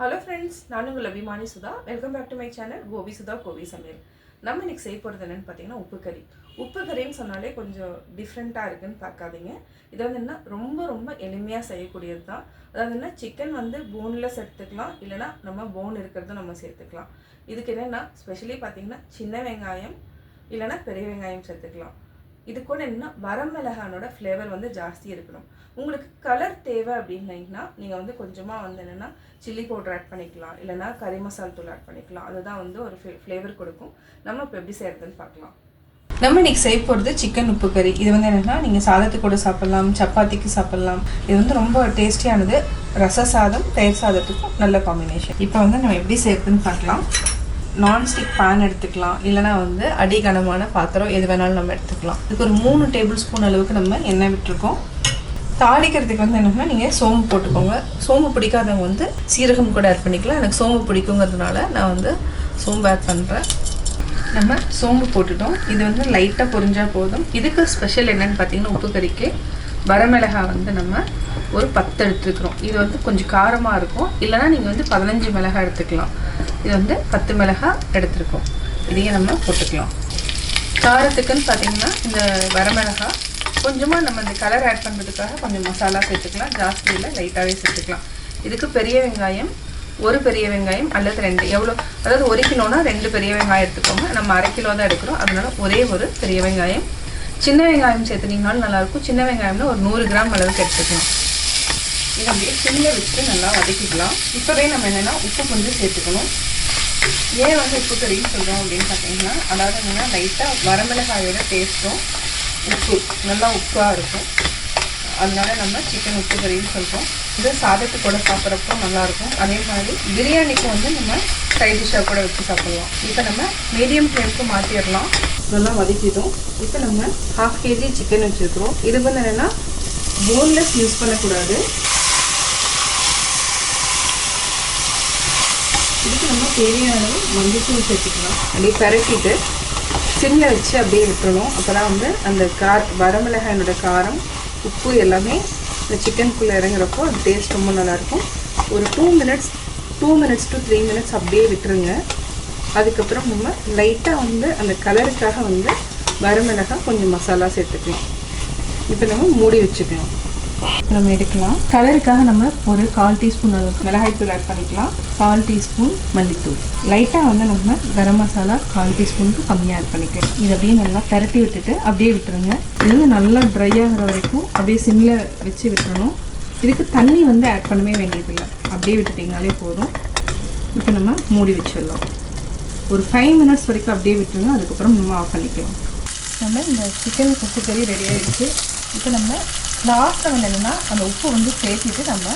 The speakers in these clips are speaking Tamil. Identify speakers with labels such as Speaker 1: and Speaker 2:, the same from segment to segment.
Speaker 1: ஹலோ ஃப்ரெண்ட்ஸ் நான் உங்கள் அபிமானி Sudha. Welcome back to my channel Gopi Sudha Gopi சமையல். நம்ம இன்னைக்கு செய்ய போகிறது என்னென்னு பார்த்தீங்கன்னா உப்பு கறி. உப்பு கறின்னு சொன்னாலே கொஞ்சம் டிஃப்ரெண்ட்டாக இருக்குன்னு பார்க்காதீங்க. இது வந்து என்ன ரொம்ப ரொம்ப எளிமையாக செய்யக்கூடியது தான். அதாவது என்ன சிக்கன் வந்து போன்லெஸ் எடுத்துக்கலாம் இல்லைனா நம்ம போன் இருக்கிறத நம்ம சேர்த்துக்கலாம். இதுக்கு என்னென்னா ஸ்பெஷலி பார்த்தீங்கன்னா சின்ன வெங்காயம் இல்லைனா பெரிய வெங்காயம் சேர்த்துக்கலாம். இது கூட என்னன்னா வரமிளகானோட ஃப்ளேவர் வந்து ஜாஸ்தி இருக்கணும். உங்களுக்கு கலர் தேவை அப்படின்னீங்கன்னா நீங்கள் வந்து கொஞ்சமாக வந்து என்னென்னா சில்லி பவுடர் ஆட் பண்ணிக்கலாம். இல்லைனா கறி மசால் தூள் ஆட் பண்ணிக்கலாம். அதுதான் வந்து ஒரு ஃப்ளேவர் கொடுக்கும். நம்ம இப்போ எப்படி செய்கிறதுன்னு பார்க்கலாம். நம்ம இன்னைக்கு செய்ய போகிறது சிக்கன் உப்பு கறி. இது வந்து என்னென்னா நீங்கள் சாதத்துக்கு கூட சாப்பிட்லாம் சப்பாத்திக்கு சாப்பிட்லாம். இது வந்து ரொம்ப டேஸ்டியானது ரச சாதம் தயிர் சாதத்துக்கும் நல்ல காம்பினேஷன் இப்போ வந்து நம்ம எப்படி செய்யறதுன்னு பார்க்கலாம். நான்ஸ்டிக் பேன் எடுத்துக்கலாம். இல்லைனா வந்து அடிகனமான பாத்திரம் எது வேணாலும் நம்ம எடுத்துக்கலாம். இதுக்கு ஒரு மூணு டேபிள் ஸ்பூன் அளவுக்கு நம்ம எண்ணெய் விட்டுருக்கோம். தாளிக்கிறதுக்கு வந்து என்னன்னா நீங்கள் சோம்பு போட்டுக்கோங்க. சோம்பு பிடிக்காதவங்க வந்து சீரகம் கூட ஆட் பண்ணிக்கலாம். எனக்கு சோம்பு பிடிக்குங்கிறதுனால நான் வந்து சோம்பு ஆட் பண்ணுறேன் நம்ம சோம்பு போட்டுட்டோம். இது வந்து லைட்டாக பொரிஞ்சால் போதும். இதுக்கு ஸ்பெஷல் என்னன்னு பார்த்தீங்கன்னா உப்பு கறிக்கு வரமிளகா வந்து நம்ம ஒரு பத்து எடுத்துருக்குறோம். இது வந்து கொஞ்சம் காரமாக இருக்கும். இல்லைனா நீங்கள் வந்து பதினஞ்சு மிளகாய் எடுத்துக்கலாம். இது வந்து பத்து மிளகாய் எடுத்திருக்கோம். இதையும் நம்ம போட்டுக்கலாம். காரத்துக்குன்னு பார்த்தீங்கன்னா இந்த வரமிளகாய் கொஞ்சமாக நம்ம இந்த கலர் ஆட் பண்ணுறதுக்காக கொஞ்சம் மசாலா சேர்த்துக்கலாம். ஜாஸ்தி இல்லை லைட்டாகவே சேர்த்துக்கலாம். இதுக்கு பெரிய வெங்காயம் ஒரு பெரிய வெங்காயம் அல்லது ரெண்டு எவ்வளோ அதாவது ஒரு கிலோனா ரெண்டு பெரிய வெங்காயம் எடுத்துக்கோங்க. நம்ம அரை கிலோ தான் எடுக்கிறோம். அதனால ஒரே ஒரு பெரிய வெங்காயம். சின்ன வெங்காயம் சேர்த்துனீங்கனாலும் நல்லாயிருக்கும் சின்ன வெங்காயம்னா ஒரு நூறு கிராம் அளவுக்கு எடுத்துக்கலாம். இதை அப்படியே சிம்மில் வச்சுட்டு நல்லா வதக்கிக்கலாம். இப்போவே நம்ம என்னென்னா உப்பு கொஞ்சம் சேர்த்துக்கணும். ஏன் வந்து உப்பு கறின்னு சொல்கிறோம் அப்படின்னு பார்த்தீங்கன்னா அதாவது என்னென்னா லைட்டாக வரமிளகாயோட டேஸ்ட்டும் உப்பு நல்லா உப்பாக இருக்கும். அதனால நம்ம சிக்கன் உப்பு கறின்னு சொல்கிறோம் இது சாதத்து கூட சாப்பிட்றப்போ நல்லாயிருக்கும் அதே மாதிரி பிரியாணிக்கு வந்து நம்ம சைட் டிஷ்ஷாக கூட வச்சு சாப்பிட்லாம். இப்போ நம்ம மீடியம் ஃப்ளேமுக்கு மாற்றிடலாம் நல்லா வதக்கிடும் இப்போ நம்ம ஹாஃப் கேஜி சிக்கன் வச்சுருக்கிறோம். இது வந்து என்னென்னா போன்லெஸ் யூஸ் பண்ணக்கூடாது. இதுக்கு நம்ம தேவையான அளவு மஞ்சத்தூள் சேர்த்துக்கலாம். அப்படியே பரட்டிட்டு சிம்மில் வச்சு அப்படியே விட்டுறணும். அப்போ தான் வந்து அந்த கார் வரமிளகாயினோட காரம் உப்பு எல்லாமே இந்த சிக்கனுக்குள்ளே இறங்குறப்போ அது டேஸ்ட் ரொம்ப நல்லாயிருக்கும். ஒரு two minutes two minutes to three minutes அப்படியே விட்டுருங்க. அதுக்கப்புறம் நம்ம லைட்டாக வந்து அந்த கலருக்காக வந்து வரமிளகாய் கொஞ்சம் மசாலா சேர்த்துக்கலாம். இப்போ நம்ம மூடி வச்சுக்கலாம். நம்ம எடுக்கலாம். கலருக்காக நம்ம ஒரு கால் டீஸ்பூன் அளவுக்கு மிளகாய்த்தூள் ஆட் பண்ணிக்கலாம். கால் டீஸ்பூன் மல்லித்தூள். லைட்டாக வந்து நம்ம கரம் மசாலா கால் டீஸ்பூனுக்கு கம்மியாக ஆட் பண்ணிக்கலாம். இது அப்படியே நல்லா பரட்டி விட்டுட்டு அப்படியே விட்டுருங்க. இது நல்லா ட்ரை ஆகிற வரைக்கும் அப்படியே சிம்மில் வச்சு விட்டுறணும். இதுக்கு தண்ணி வந்து ஆட் பண்ணவே வேண்டியதில்லை. அப்படியே விட்டுட்டிங்கனாலே போதும். இப்போ நம்ம மூடி வச்சிடலாம். ஒரு ஃபைவ் மினிட்ஸ் வரைக்கும் அப்படியே விட்டுருங்க. அதுக்கப்புறம் நம்ம ஆஃப் பண்ணிக்கலாம். நம்ம இந்த சிக்கன் கொத்து கறி ரெடி ஆகிடுச்சு இப்போ நம்ம லாஸ்ட்டில் வந்து என்னென்னா அந்த உப்பு வந்து சேர்த்துட்டு நம்ம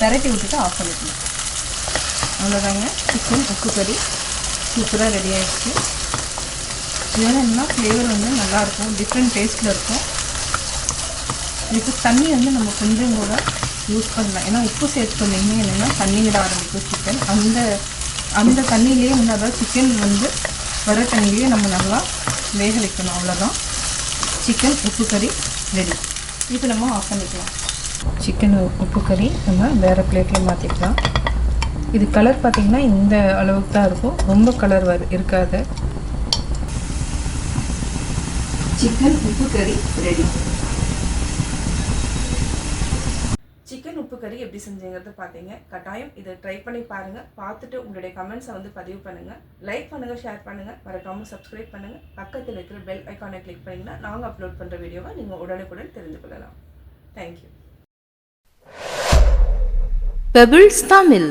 Speaker 1: விரட்டி விட்டுட்டு ஆஃப் பண்ணிக்கலாம் அவ்வளோதாங்க சிக்கன் உப்பு கறி சூப்பராக ரெடி ஆகிடுச்சு என்னென்னா என்னன்னா ஃப்ளேவர் வந்து நல்லாயிருக்கும். டிஃப்ரெண்ட் டேஸ்ட்டில் இருக்கும். இதுக்கு தண்ணி வந்து நம்ம கொஞ்சம் கூட யூஸ் பண்ணலாம். ஏன்னா உப்பு சேர்த்துட்டோன்னே என்னென்னா தண்ணி விட ஆரம்பிக்கும் சிக்கன். அந்த அந்த தண்ணியிலேயே வந்து அதாவது சிக்கன் வந்து வர தண்ணியிலேயே நம்ம நல்லா வேக வைக்கணும் அவ்வளோதான் சிக்கன் உப்பு கறி ரெடி இப்போ நம்ம ஆஃப் பண்ணிக்கலாம். சிக்கன் உப்பு கறி நம்ம வேறு பிளேட்டில் மாற்றிக்கலாம் இது கலர் பார்த்திங்கன்னா இந்த அளவுக்கு தான் இருக்கும். ரொம்ப கலர் வரு இருக்காது. சிக்கன் உப்பு கறி ரெடி சிக்கன் உப்பு கறி எப்படி செஞ்சீங்கிறது பார்த்தீங்க கட்டாயம் இதை ட்ரை பண்ணி பாருங்கள் பார்த்துட்டு உங்களுடைய கமெண்ட்ஸை வந்து பதிவு பண்ணுங்கள் லைக் பண்ணுங்கள் ஷேர் பண்ணுங்கள் மறக்காமல் சப்ஸ்கிரைப் பண்ணுங்கள் பக்கத்தில் இருக்கிற பெல் ஐக்கானை கிளிக் பண்ணிங்கன்னா நாங்கள் அப்லோட் பண்ணுற வீடியோவை நீங்கள் உடனுக்குடன் தெரிந்து கொள்ளலாம். Thank you
Speaker 2: pebbles Tamil